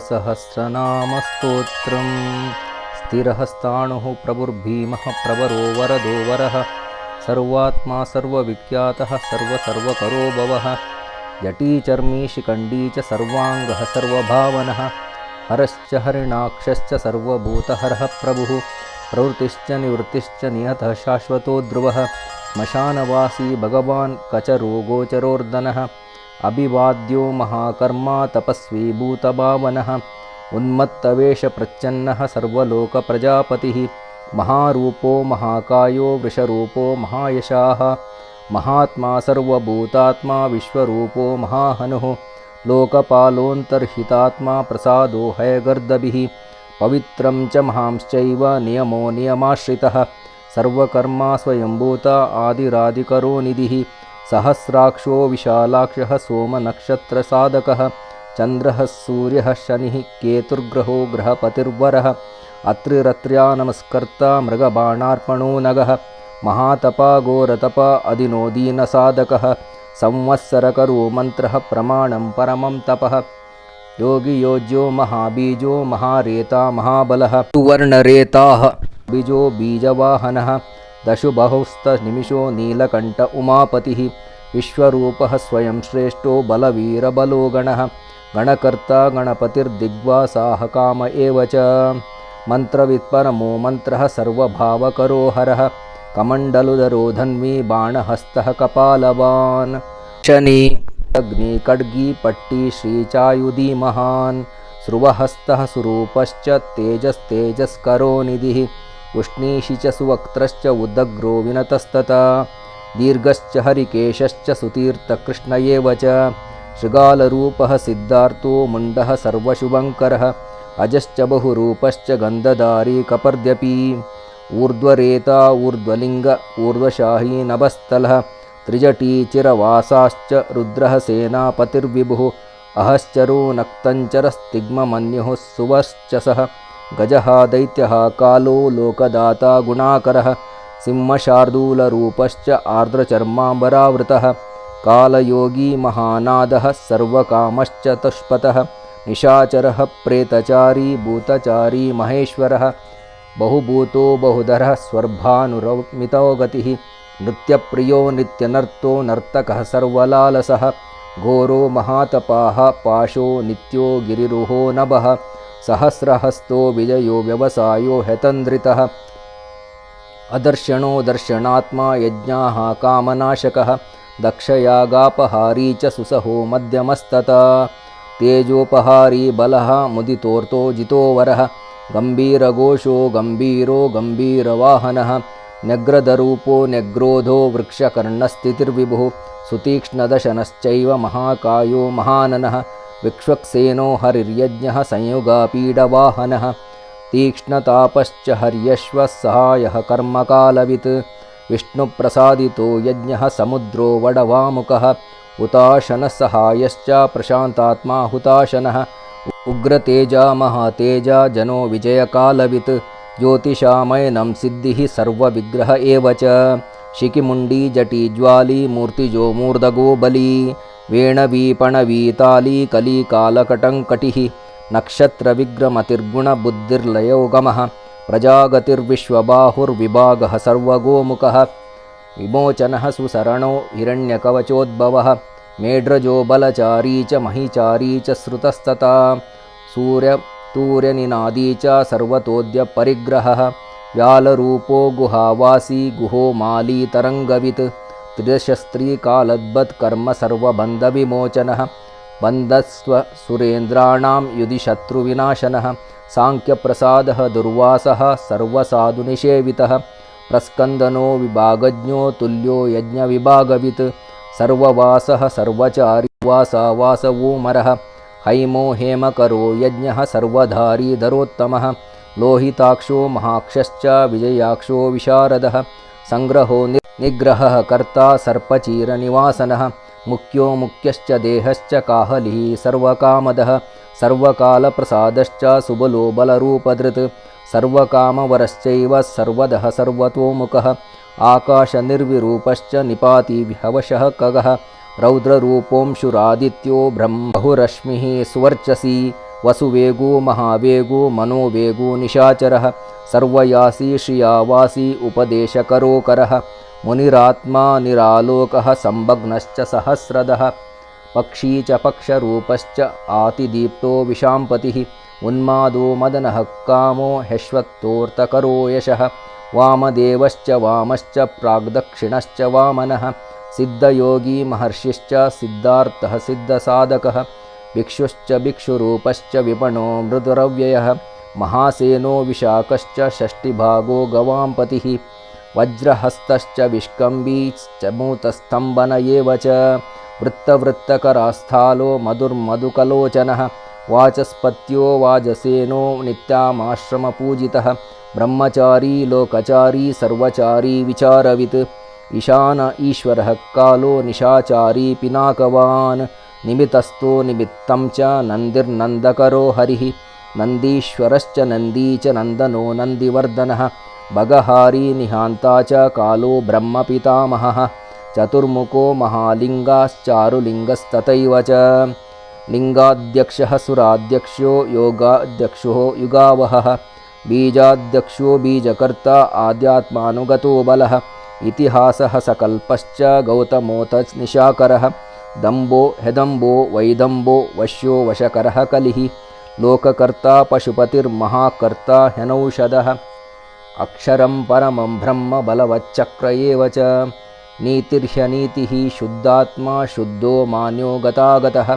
श्रीशिवसहस्रनामस्तोत्रं स्थिरहस्ताणुः प्रभुर्भीमः प्रवरो वरदो वरः। सर्वात्मा सर्वविख्यातः सर्वसर्वकरो भवः जटीचर्मी शिखण्डी च सर्वाङ्गः सर्वभावनः। हरश्च हरिणाक्षश्च सर्वभूतहरः प्रभुः। प्रवृत्तिश्च निवृत्तिश्च नियतः शाश्वतो ध्रुवः। श्मशानवासी भगवान् कचरो गोचरोर्दनः अभिवाद्यो महाकर्मा तपस्वी भूतभावनः उन्मत्तवेषप्रच्छन्नः सर्वलोकप्रजापतिः महारूपो महाकायो वृषरूपो महायशाः महात्मा सर्वभूतात्मा विश्वरूपो महाहनुः लोकपालोऽन्तर्हितात्मा प्रसादो हयगर्दभिः पवित्रं च महांश्चैव नियमो नियमाश्रितः सर्वकर्मा स्वयम्भूता आदिरादिकरो निधिः सहस्राक्षो विशालाक्षः सोमनक्षत्रसाधकः चन्द्रः सूर्यः शनिः केतुर्ग्रहो ग्रहपतिर्वरः अत्रिरत्र्या नमस्कर्ता मृगबाणार्पणो नगः महातपा घोरतपा अधिनो दीनसाधकः संवत्सरकरो मन्त्रः प्रमाणं परमं तपः। योगियोज्यो महाबीजो महारेता महाबलः सुवर्णरेताः बीजो बीजवाहनः दशुबहुस्तनिमिषो नीलकण्ठ उमापतिः विश्वरूपः स्वयं श्रेष्ठो बलवीरबलो गणः गणकर्ता गणपतिर्दिग्वासाः काम एव च मन्त्रवित्परमो मन्त्रः सर्वभावकरो हरः कमण्डलुदरो धन्वी बाणहस्तः कपालवान् शनि अग्नि खड्गी पट्टी श्रीचायुधी महान् स्रुवहस्तः सुरूपश्च तेजस्तेजस्करो निधिः उष्णीषि च सुवक्त्रश्च उदग्रो विनतस्तता। दीर्घश्च हरिकेशश्च सुतीर्थकृष्ण एव च। शृगालरूपः सिद्धार्थो मुण्डः सर्वशुभङ्करः। अजश्च बहुरूपश्च गन्धधारी कपर्द्यपि। ऊर्ध्वरेता ऊर्ध्वलिङ्ग ऊर्ध्वशाही नभस्थलः। त्रिजटी चिरवासाश्च रुद्रः सेनापतिर्विभुः। अहश्चरो नक्तञ्चरस्तिग्ममन्युः सुवश्च सः गजः दैत्यः कालो लोकदाता गुणाकरः सिंहशार्दूलरूपश्च आर्द्रचर्माम्बरावृतः कालयोगी महानादः सर्वकामश्च तुष्पतः निशाचरः प्रेतचारी भूतचारी महेश्वरः बहुभूतो बहुधरः स्वर्भानुरमितो गतिः नृत्यप्रियो नित्यनर्तो नर्तकः सर्वलालसः घोरो महातपाः पाशो नित्यो गिरिरुहो नभः सहस्रहस्तो विजयो व्यवसायो ह्यतन्द्रितः। अदर्शनो दर्शनात्मा यज्ञाः कामनाशकः। दक्षयागापहारी च सुसहो मध्यमस्तता। तेजोपहारी बलः मुदितोर्तो जितोवरः गम्भीरघोषो गम्भीरो गम्भीरवाहनः। न्यग्रदरूपो न्यग्रोधो वृक्षकर्णस्थितिर्विभुः। सुतीक्ष्णदशनश्चैव महाकायो महाननः विक्ष्वक्सेनो हरिर्यज्ञः संयुगापीडवाहनः तीक्ष्णतापश्च हर्यश्वः सहायः कर्मकालवित्। विष्णुप्रसादितो यज्ञः समुद्रो वडवामुखः हुताशनसहायश्च प्रशान्तात्मा हुताशनः। उग्रतेजा महातेजा जनो विजयकालवित् ज्योतिषामयनं सिद्धिः सर्वविग्रह एव च। शिखिमुण्डी जटी ज्वाली मूर्तिजो मूर्धगो बली वेणवीपणवीताली कलीकालकटङ्कटिः नक्षत्रविग्रमतिर्गुणबुद्धिर्लयोगमः प्रजागतिर्विश्वबाहुर्विभागः सर्वगोमुखः विमोचनः सुसरणो हिरण्यकवचोद्भवः मेढ्रजो बलचारी च महिचारी च श्रुतस्तता सूर्यतूर्यनिनादी च सर्वतोद्यपरिग्रहः व्यालरूपो गुहावासी गुहो माली तरङ्गवित् त्रिदशस्त्रीकालद्वत्कर्म सर्वबन्धविमोचनः बन्धस्व सुरेन्द्राणां युधि शत्रुविनाशनः। साङ्ख्यप्रसादः दुर्वासः सर्वसाधुनिषेवितः। प्रस्कन्दनो विभागज्ञो तुल्यो यज्ञविभागवित्। सर्ववासः सर्वचारी वासा वासवोमरः हैमो हेमकरो यज्ञः सर्वधारी धरोत्तमः लोहिताक्षो महाक्षश्च विजयाक्षो विशारदः सङ्ग्रहो निग्रहः कर्ता सर्पचीरनिवासनः मुख्यो मुख्यश्च देहश्च काहलिः सर्वकामदः सर्वकालप्रसादश्च सुबलो बलरूपधृत् सर्वकामवरश्चैव सर्वदः सर्वतोमुखः आकाशनिर्विरूपश्च निपाति हवशः खगः रौद्ररूपोंशुरादित्यो ब्रह्महुरश्मिः सुवर्चसी ವಸುವೇಗೋ ಮಹಾವೇಗೋ ಮನೋವೇಗೋ ನಿಶಾಚರ ಸರ್ವಯಾಸಿ ಶ್ರಿಯಾವಾಸಿ ಉಪದೇಶಕರೋಕರ ಮುನಿರಾತ್ಮ ನಿರಾಲೋಕ ಸಂಭಗ್ನಶ್ಚ ಸಹಸ್ರದ ಪಕ್ಷೀ ಚ ಪಕ್ಷರೂಪಶ್ಚ ಆತಿದೀಪ್ತೋ ವಿಷಾಂಪತಿ ಉನ್ಮಾದೋ ಮದನಃ ಕಾಮೋ ಹ್ಯಶ್ವತ್ತೋರ್ತಕರೋ ಯಶಃ ವಾಮದೇವಶ್ಚ ವಾಮಶ್ಚ ಪ್ರಾಗ್ದಕ್ಷಿಣಶ್ಚ ವಾಮನಃ ಸಿದ್ಧಯೋಗಿ ಮಹರ್ಷಿಶ್ಚ ಸಿದ್ಧಾರ್ಥಃ ಸಿದ್ಧಸಾಧಕಃ भिक्षुश्च भिक्षुरूपश्च विपणो मृदुरव्ययः महासेनो विशाकश्च षष्टिभागो गवाम्पतिः वज्रहस्तश्च विष्कम्बीश्च मूतस्तम्भन एव च वृत्तवृत्तकरास्थालो मधुर्मधुकलोचनः वाचस्पत्यो वाजसेनो नित्यामाश्रमपूजितः ब्रह्मचारी लोकचारी सर्वचारी विचारवित् ईशान ईश्वरः कालो निशाचारी पिनाकवान् निमितस्थो निमित्तं च नन्दिर्नन्दकरो हरिः। नन्दीश्वरश्च नन्दी च नन्दनो नन्दिवर्धनः। भगहारी निहान्ता च कालो ब्रह्मपितामहः। चतुर्मुखो महालिङ्गाश्चारुलिङ्गस्तथैव च। लिङ्गाध्यक्षः सुराध्यक्षो योगाध्यक्षो युगावहः। बीजाध्यक्षो बीजकर्ता आध्यात्मानुगतो बलः। इतिहासः सकल्पश्च गौतमोतस् निशाकरः ದಂಬೋ ಹೆದಂಬೋ ವೈದಂಬೋ ವಶ್ಯೋ ವಶಕರಃ ಕಲಿಃ ಲೋಕಕರ್ತ ಪಶುಪತಿರ್ಮಹಾಕರ್ತ ಹೆನೌಷಧಃ. ಅಕ್ಷರಂ ಪರಮಂ ಬ್ರಹ್ಮ ಬಲವಚ್ಚಕ್ರ ಏವ ಚ. ನೀತಿರ್ಹ್ಯನೀತಿಃ ಶುದ್ಧಾತ್ಮ ಶುದ್ಧೋ ಮಾನ್ಯೋ ಗತಾಗತಃ.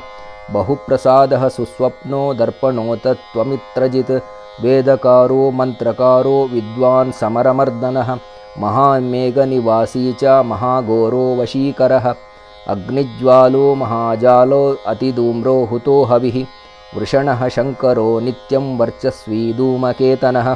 ಬಹುಪ್ರಸಾದಃ ಸುಸ್ವಪ್ನೋ ದರ್ಪಣೋತ ತ್ವಮಿತ್ರಜಿತ್. ವೇದಕಾರೋ ಮಂತ್ರಕಾರೋ ವಿದ್ವಾನ್ ಸಮರಮರ್ದನಃ. ಮಹಾನ್ ಮೇಘನಿವಾಸೀ ಚ ಮಹಾಘೋರೋ ವಶೀಕರಃ. अग्निज्वालो महाजालो अतिधूम्रो हुतो हविः वृषणः शङ्करो नित्यं वर्चस्वी धूमकेतनः।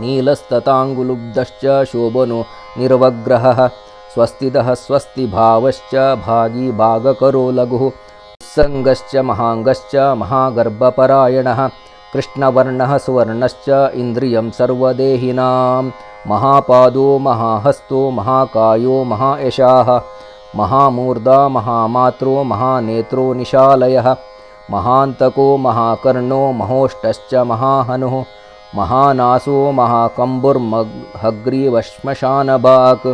नीलस्तताङ्गुलुब्धश्च शोभनो निर्वग्रहः स्वस्तितः स्वस्तिभावश्च भागी भागकरो लघुः। उत्सङ्गश्च महाङ्गश्च महागर्भपरायणः कृष्णवर्णः सुवर्णश्च इन्द्रियं सर्वदेहिनां। महापादो महाहस्तो महाकायो महायशाः महामूर्धा महामात्रो महानेत्रो निशालयः महान्तको महाकर्णो महोष्टश्च महाहनुः महानासो महाकम्बुर्महग्रीवश्मशानभाक्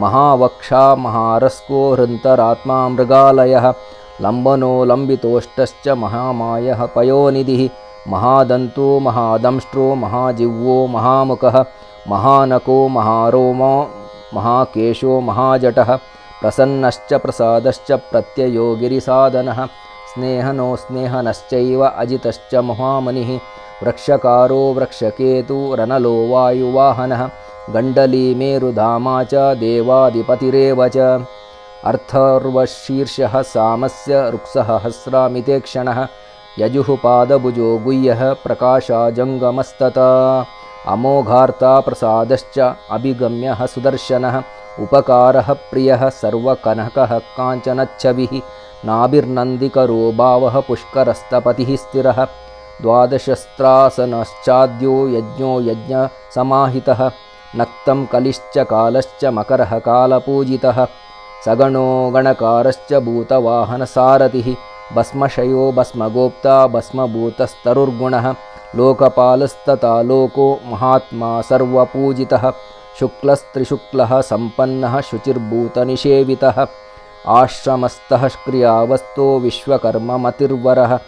महावक्षा महारस्को हृन्तरात्मा मृगालयः लम्बनो लम्बितोष्टश्च महामायः पयोनिधिः महादन्तो महादंष्ट्रो महाजिह्वो महामुखः महानको महारोमो महाकेशो महाजटः प्रसन्नश्च प्रसादश्च प्रत्ययो गिरिसाधनः स्नेहनो स्नेहनश्चैव अजितश्च महामनिः। वृक्षकारो वृक्षकेतुरनलो वायुवाहनः। गण्डली मेरुधामा च देवाधिपतिरेव च। अर्थर्वशीर्षः सामस्य रुक्सः हस्रामितेक्षणः यजुः पादभुजो गुह्यः प्रकाशाजङ्गमस्तता। अमोघार्ता प्रसादश्च अभिगम्यः सुदर्शनः उपकारः प्रियः सर्वकनकः काञ्चनच्छविः नाभिर्नन्दिकरो भावः पुष्करस्तपतिः स्थिरः द्वादशस्त्रासनश्चाद्यो यज्ञो यज्ञसमाहितः नक्तं कलिश्च कालश्च मकरः कालपूजितः सगणो गणकारश्च भूतवाहनसारथिः भस्मशयो भस्मगोप्ता भस्मभूतस्तरुर्गुणः लोकपालस्तथा लोको महात्मा सर्वपूजितः शुक्लस्त्रिशुक्लः सम्पन्नः शुचिर्भूतनिषेवितः आश्रमस्थः क्रियावस्तो विश्वकर्ममतिर्वरः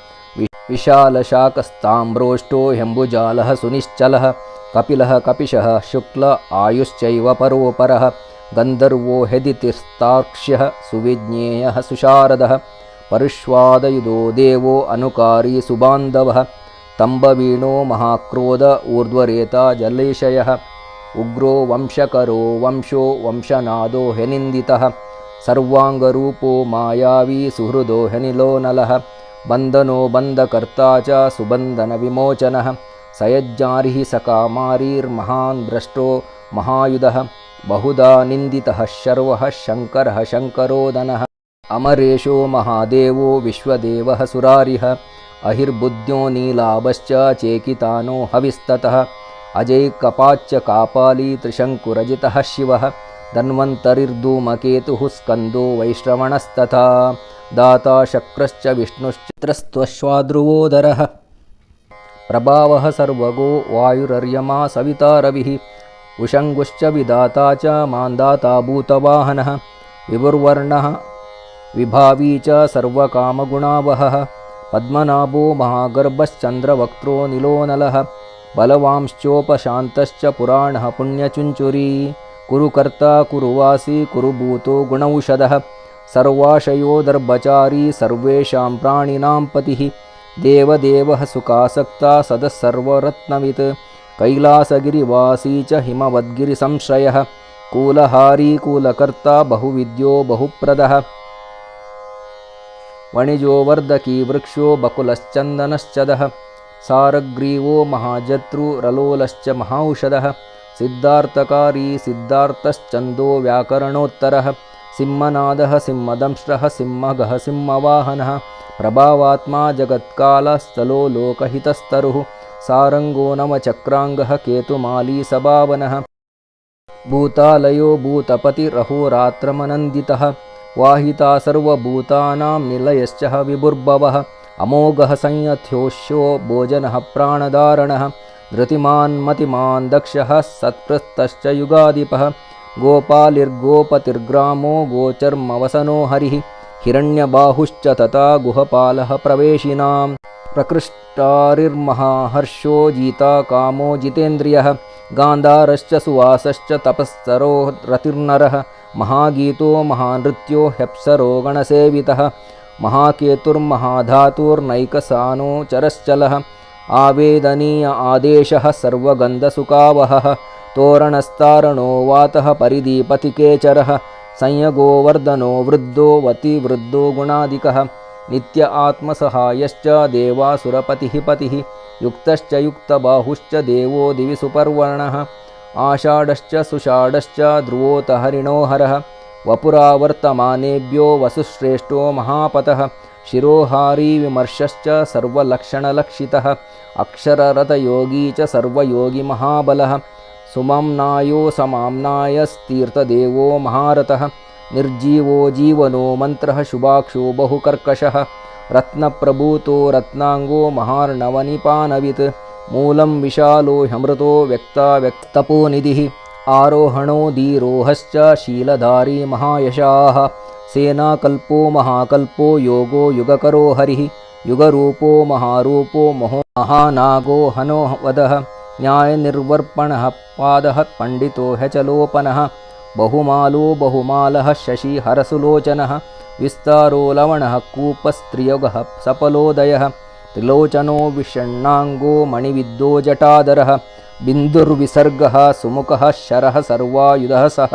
विशालशाकस्ताम्रोष्टो ह्यम्बुजालः सुनिश्चलः कपिलः कपिशः शुक्ल आयुश्चैव परोपरः गन्धर्वो हेदितिस्तार्क्ष्यः सुविज्ञेयः सुशारदः परुष्वादयुधो देवो अनुकारी सुबान्धवः तम्बवीणो महाक्रोध ऊर्ध्वरेता जलेशयः उग्रो वंशकरो वंशो वंशनादो ह्यनिन्दितः। सर्वाङ्गरूपो मायावी सुहृदो ह्यनिलो नलः। बन्धनो बन्धकर्ता च सुबन्धनविमोचनः। सयज्ञारिः सकामारीर्महान् द्रष्टो महायुधः। बहुधा निन्दितः शर्वः शङ्करः शङ्करोदनः। अमरेशो महादेवो विश्वदेवः सुरारिः। अहिर्बुद्ध्यो नीलाभश्च चेकितानो हविस्ततः ಅಜಯ್ ಕಪಾಚ್ಯ ಕಾಪಾಲಿ ತ್ರಿಶಂಕುರಜಿತಃ ಶಿವಃ ಧನ್ವಂತರಿರ್ಧೂಮಕೇತುಃ ಸ್ಕಂದೋ ವೈಶ್ರವಣಸ್ತಥಾ ದಾತಾ ಶಕ್ರಶ್ಚ ವಿಷ್ಣುಶ್ಚಿತ್ರಸ್ತ್ವಶ್ವಾಧ್ರುವೋದರಃ ಪ್ರಭಾವಃ ಸರ್ವಗೋ ವಾಯುರರ್ಯಮಾ ಸವಿತಾ ರವಿಃ ಉಷಂಗುಶ್ಚ ವಿದಾತಾ ಚ ಮಾಂದಾತಾ ಭೂತವಾಹನಃ ವಿಭುರ್ವರ್ಣಃ ವಿಭಾವಿ ಚ ಸರ್ವಕಾಮಗುಣಾವಹಃ ಪದ್ಮನಾಭೋ ಮಹಾಗರ್ಭಶ್ಚಂದ್ರವಕ್ತ್ರೋ ನಿಲೋನಲಃ बलवांश्चोपशान्तश्च पुराणः पुण्यचुञ्चुरी। कुरुकर्ता कुरुवासी कुरुभूतो गुणौषधः सर्वाशयोदर्भचारी सर्वेषां प्राणिनां पतिः देवदेवः सुखासक्ता सदः सर्वरत्नवित्। कैलासगिरिवासी च हिमवद्गिरिसंश्रयः कूलहारी कूलकर्ता बहुविद्यो बहुप्रदः। वणिजो वर्धकी वृक्षो बकुलश्चन्दनश्चदः सारग्रीवो महाजत्रुरलोलश्च महौषधः सिद्धार्थकारी सिद्धार्थश्चन्दो व्याकरणोत्तरः सिंहनादः सिंहदंष्ट्रः सिंहगः सिंहवाहनः प्रभावात्मा जगत्कालस्थलो लोकहितस्तरुः सारङ्गो नवचक्राङ्गः केतुमाली सभावनः भूतालयो भूतपतिरहोरात्रमनन्दितः वाहिता सर्वभूतानां निलयश्च विभुर्भवः अमोघः संयथ्योष्यो भोजनः प्राणधारणः धृतिमान्मतिमान् दक्षः सत्कृतश्च युगाधिपः गोपालिर्गोपतिर्ग्रामो गोचर्मवसनो हरिः हिरण्यबाहुश्च तथा गुहपालः प्रवेशिनां प्रकृष्टारिर्महाहर्षो जिता कामो जितेन्द्रियः गान्धारश्च सुवासश्च तपःसरो रतिर्नरः महागीतो महानृत्यो ह्यप्सरो गणसेवितः महाकेतुर्महाधातुर्नैकसानो चरश्चलः आवेदनीय आदेशः सर्वगन्धसुकावहः तोरणस्तारणो वातः परिदीपतिकेचरः संयगोवर्धनो वृद्धो वतिवृद्धो गुणादिकः नित्य आत्मसहायश्च देवासुरपतिः पतिः युक्तश्च युक्तबाहुश्च देवो दिवि सुपर्वणः आषाढश्च सुषाढश्च ध्रुवोत हरिणोहरः ವಪುರಾವರ್ತಮಾನೇಭ್ಯೋ ವಸುಶ್ರೇಷ್ಠೋ ಮಹಾಪತಃ. ಶಿರೋಹಾರಿ ವಿಮರ್ಶಶ್ಚ ಸರ್ವಲಕ್ಷಣಲಕ್ಷಿತಃ. ಅಕ್ಷರರಥಯೋಗೀ ಚ ಸರ್ವಯೋಗಿ ಮಹಾಬಲಃ. ಸುಮಾಮ್ನಾಯೋ ಸಮಾಮ್ನಾಯಸ್ತೀರ್ಥದೇವೋ ಮಹಾರಥಃ. ನಿರ್ಜೀವೋ ಜೀವನೋ ಮಂತ್ರಃ ಶುಭಾಕ್ಷೋ ಬಹುಕರ್ಕಶಃ. ರತ್ನಪ್ರಭೂತೋ ರತ್ನಾಂಗೋ ಮಹಾರ್ಣವನಿಪಾನವಿತ್. ಮೂಲಂ ವಿಶಾಲೋ ಹಮೃತೋ ವ್ಯಕ್ತಾವ್ಯಕ್ತಪೋ ನಿಧಿ. धीरोहश्च शीलधारी महायशाः। सेनाकल्पो महाकल्पो योगो युगकरो हरिः। युगरूपो महारूपो महो महानागो हनो वदः। न्यायनिर्वर्पणः पादः पण्डितो ह्यचलोपनः बहुमालो बहुमालः शशिहरसुलोचनः विस्तारो लवणः कूपस्त्रियुगः सपलोदयः त्रिलोचनो विषण्णाङ्गो मणिविद्दो जटाधरः बिन्दुर्विसर्गः सुमुखः शरः सर्वायुधः सः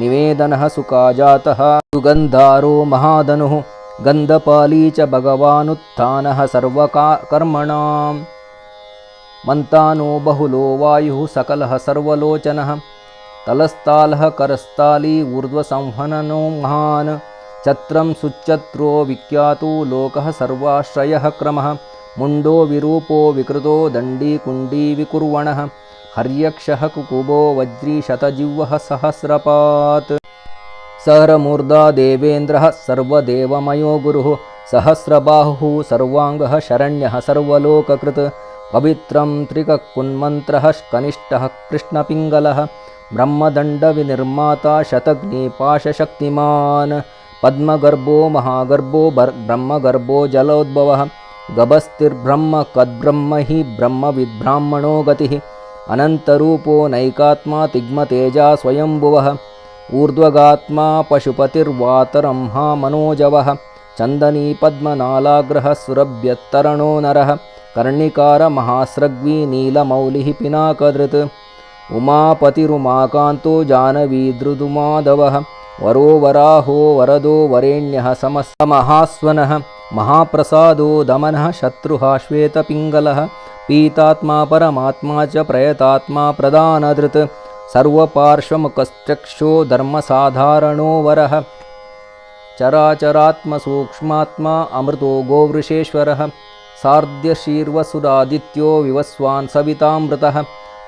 निवेदनः सुकाजातः सुगन्धारो महाधनुः गन्धपाली च भगवानुत्थानः सर्वका कर्मणाम्। मन्तानो बहुलो वायुः सकलः सर्वलोचनः तलस्तालः करस्ताली ऊर्ध्वसंहननो महान् चत्रं सुच्चत्रो विख्यातो लोकः सर्वाश्रयः क्रमः मुण्डो विरूपो विकृतो दण्डी कुण्डी विकुर्वणः हर्यक्षः कुकुबो वज्रीशतजिह्वः सहस्रपात्। सहरमूर्धा देवेन्द्रः सर्वदेवमयो गुरुः सहस्रबाहुः सर्वाङ्गः शरण्यः सर्वलोककृत्। पवित्रं त्रिककुन्मन्त्रः कनिष्ठः कृष्णपिङ्गलः ब्रह्मदण्डविनिर्माता शतग्निपाशशक्तिमान् पद्मगर्भो महागर्भो ब्रह्मगर्भो जलोद्भवः गभस्तिर्ब्रह्म कद्ब्रह्म हि ब्रह्मविद्ब्राह्मणो गतिः। अनन्तरूपो नैकात्मा तिग्मतेजा स्वयम्भुवः ऊर्ध्वगात्मा पशुपतिर्वातरंहा मनोजवः। चन्दनी पद्मनालाग्रः सुरभ्यत्तरणो नरः कर्णिकारमहास्रग्वी नीलमौलिः पिनाकधृत्। उमापतिरुमाकान्तो जानवीदृदुमाधवः वरो वराहो वरदो वरेण्यः समस्तमहास्वनः महाप्रसादो दमनः शत्रुः श्वेतपिङ्गलः पीतात्मा परमात्मा च प्रयतात्मा प्रदानधृत् सर्वपार्श्वमुखश्चक्षो धर्मसाधारणो वरः। चराचरात्मसूक्ष्मात्मा अमृतो गोवृषेश्वरः सार्ध्यशीर्वसुरादित्यो विवस्वान् सवितामृतः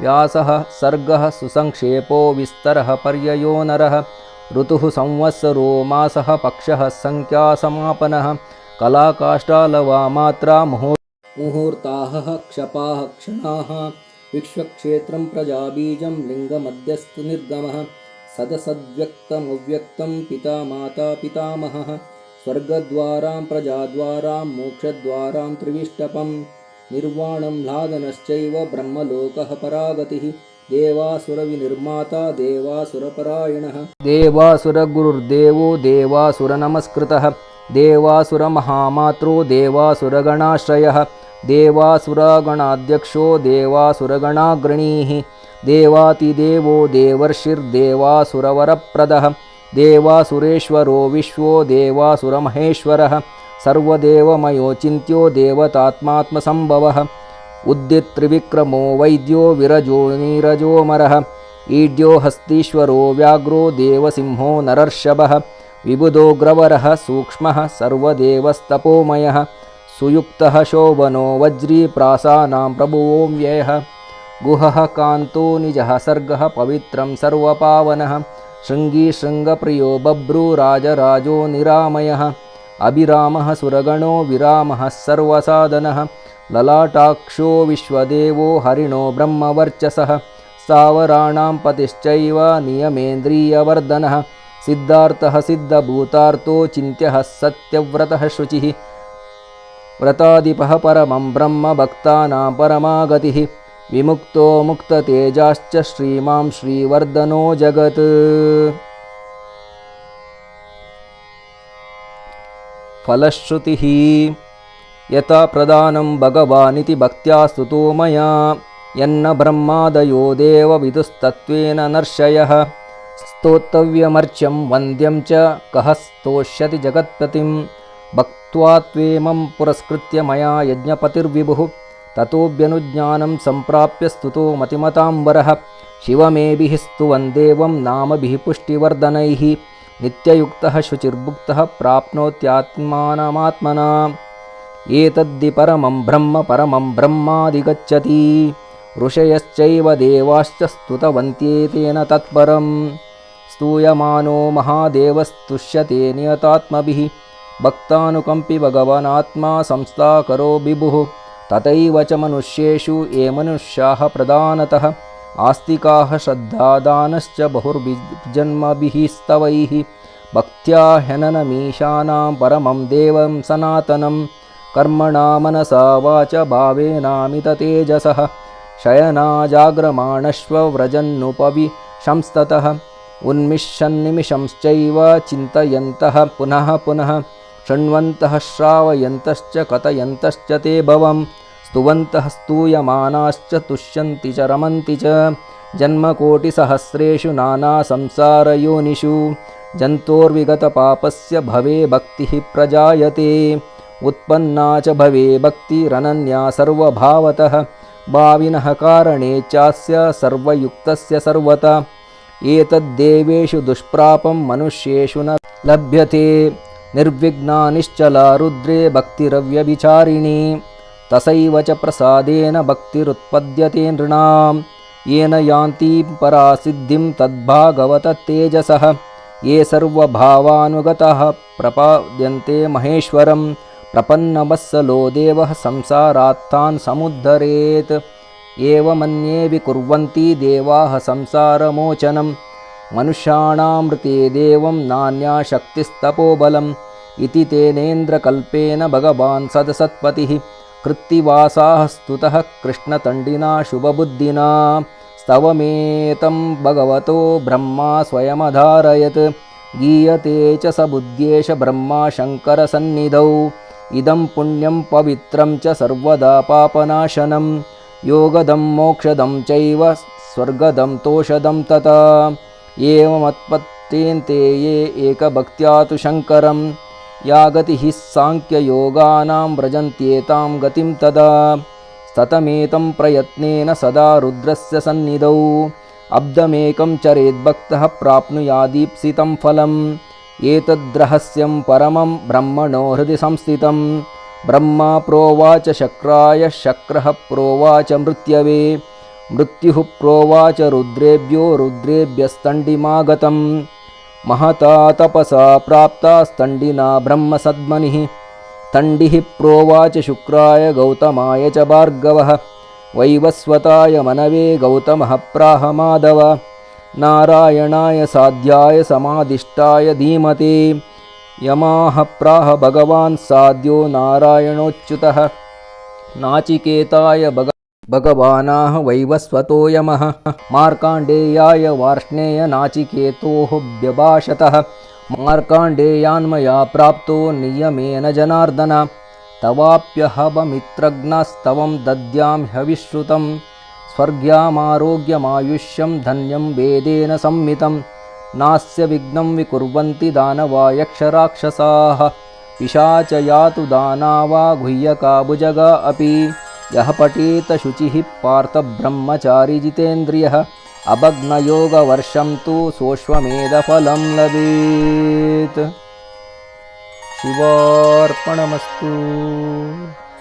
व्यासः सर्गः सुसङ्क्षेपो विस्तरः पर्ययो नरः ऋतुः संवत्सरो मासः पक्षः सङ्ख्यासमापनः कलाकाष्ठालवामात्रा मुहूर् मुहूर्ताः क्षपाः क्षणाः विश्वक्षेत्रं प्रजाबीजं लिङ्गमध्यस्तु निर्गमः सदसद्व्यक्तमव्यक्तं पिता माता पितामहः स्वर्गद्वारां प्रजाद्वारां मोक्षद्वारां त्रिविष्टपं निर्वाणं लादनश्चैव ब्रह्मलोकः परागतिः देवासुरविनिर्माता देवासुरपरायणः। देवासुरगुरुर्देवो देवासुरनमस्कृतः देवासुरमहामात्रो देवासुरगणाश्रयः देवासुरगणाध्यक्षो देवासुरगणाग्रणीः देवातिदेवो देवर्षिर्देवासुरवरप्रदः देवासुरेश्वरो विश्वो देवासुरमहेश्वरः सर्वदेवमयोचिन्त्यो देवतात्मात्मसम्भवः उद्दित्रिविक्रमो वैद्यो विरजो नीरजोमरः ईड्यो हस्तीश्वरो व्याघ्रो देवसिंहो नरर्षभः विबुधोग्रवरः सूक्ष्मः सर्वदेवस्तपोमयः सुयुक्तः शोभनो वज्रीप्रासानां प्रभुवो व्ययः। गुहः कान्तो निजः सर्गः पवित्रं सर्वपावनः। शृङ्गी शृङ्गप्रियो बभ्रूराजराजो निरामयः। अभिरामः सुरगणो विरामः सर्वसाधनः। ललाटाक्षो विश्वदेवो हरिणो ब्रह्मवर्चसः। स्थावराणां पतिश्चैव नियमेन्द्रियवर्धनः सिद्धार्थः सिद्धभूतार्तो चिन्त्यः सत्यव्रतः शुचिः। व्रताधिपः परमं ब्रह्म भक्तानां परमागतिः। विमुक्तो मुक्ततेजाश्च श्रीमां श्रीवर्धनो जगत्। फलश्रुतिः यथा प्रदानं भगवानिति भक्त्या स्तुतो मया। यन्न ब्रह्मादयो देवविदुस्तत्त्वेन नर्षयः స్తోతవ్యమర్చ్యం వంద్యం చ కహ స్తోష్యతి జగత్పతిం భక్త్వాత్వేమం పురస్కృత్య మయా యజ్ఞపతిర్విభు తతోభ్యనుజ్ఞానం సంప్రాప్య స్తుతో మతిమతాంబర శివమేభి స్తువం దేవం నామభి పుష్టివర్ధనై నిత్యయుక్త శుచిర్భుక్త ప్రాప్నోత్యాత్మానమాత్మనా ఏతద్ది పరమం బ్రహ్మ పరమం బ్రహ్మాదిగచ్చతి ఋషయశ్చైవ దేవాశ్చ స్తుతవంత్యేతేన తత్పరం स्तूयमानो महादेवस्तुष्यते नियतात्मभिः भक्तानुकम्पि भगवनात्मा संस्थाकरो विभुः तथैव च मनुष्येषु ये मनुष्याः प्रधानतः आस्तिकाः श्रद्धादानश्च बहुर्जन्मभिः स्तवैः। भक्त्या ह्यननमीशानां परमं देवं सनातनं कर्मणा मनसा वाच भावेनामिततेजसः शयनाजाग्रमाणश्वव्रजन्नुपविशंस्ततः उन्मिषन्निमिषंश्चैव चिन्तयन्तः पुनः पुनः शृण्वन्तः श्रावयन्तश्च कथयन्तश्च ते भवं स्तुवन्तः स्तूयमानाश्च तुष्यन्ति च रमन्ति च। जन्मकोटिसहस्रेषु नानासंसारयोनिषु जन्तोर्विगतपापस्य भवे भक्तिः प्रजायते। उत्पन्ना च भवे भक्तिरनन्या सर्वभावतः। भाविनः कारणे चास्य सर्वयुक्तस्य सर्वता एतद्देवेषु दुष्प्रापं मनुष्येषु न लभ्यते। निर्विघ्ना निश्चला रुद्रे भक्तिरव्यभिचारिणी तसैव च प्रसादेन भक्तिरुत्पद्यते नृणां येन यान्तीं परासिद्धिं तद्भागवततेजसः ये सर्वभावानुगतः प्रपाद्यन्ते महेश्वरं प्रपन्नवत्सलो देवः संसारात्तान् समुद्धरेत् एवमन्ये विकुर्वन्ति देवाः संसारमोचनं मनुष्याणामृते देवं नान्या शक्तिस्तपोबलम् इति तेनेन्द्रकल्पेन भगवान् सदसत्पतिः। कृत्तिवासाः स्तुतः कृष्णतण्डिना शुभबुद्धिना। स्तवमेतं भगवतो ब्रह्मा स्वयमधारयत्। गीयते च स बुद्ध्येश ब्रह्मा शङ्करसन्निधौ। इदं पुण्यं पवित्रं च सर्वदा पापनाशनं योगदं मोक्षदं चैव स्वर्गदं तोषदं तथा। एवमत्पत्तेन्ते ये एकभक्त्या तु शङ्करं या गतिः साङ्ख्ययोगानां व्रजन्त्येतां गतिं तदा। सतमेतं प्रयत्नेन सदा रुद्रस्य सन्निधौ। अब्दमेकं चरेद्भक्तः प्राप्नुयादीप्सितं फलम्। एतद्रहस्यं परमं ब्रह्मणो हृदि संस्थितं ब्रह्मा प्रोवाच शक्राय शक्रः प्रोवाच मृत्यवे। मृत्युः प्रोवाच रुद्रेभ्यो रुद्रेभ्यस्तण्डिमागतम्। महता तपसा प्राप्ता स्तण्डिना ब्रह्मसद्मनिः। तण्डिः प्रोवाच शुक्राय गौतमाय च भार्गवः। वैवस्वताय मनवे गौतमः प्राह माधव नारायणाय साध्याय समादिष्टाय धीमते यमाः प्राह भगवान् साध्यो नारायणोच्युतः। नाचिकेताय भग भगवानाः वैवस्वतो यमः। मार्काण्डेयाय वार्ष्णेय नाचिकेतोः व्यभाषतः। मार्काण्डेयान्मया प्राप्तो नियमेन जनार्दन। तवाप्यहवमित्रघ्नस्तवं दद्यां हविश्रुतं स्वर्ग्यामारोग्यमायुष्यं धन्यं वेदेन संमितं नास्य विघ्नं विकुर्वन्ति दानवा यक्षराक्षसाः पिशाच यातु दाना वा गुह्यका भुजगा अपि। यः पठेत शुचिः पार्थब्रह्मचारी जितेन्द्रियः। अभग्नयोगवर्षं तु सोऽश्वमेधफलं लभेत्। शिवार्पणमस्तु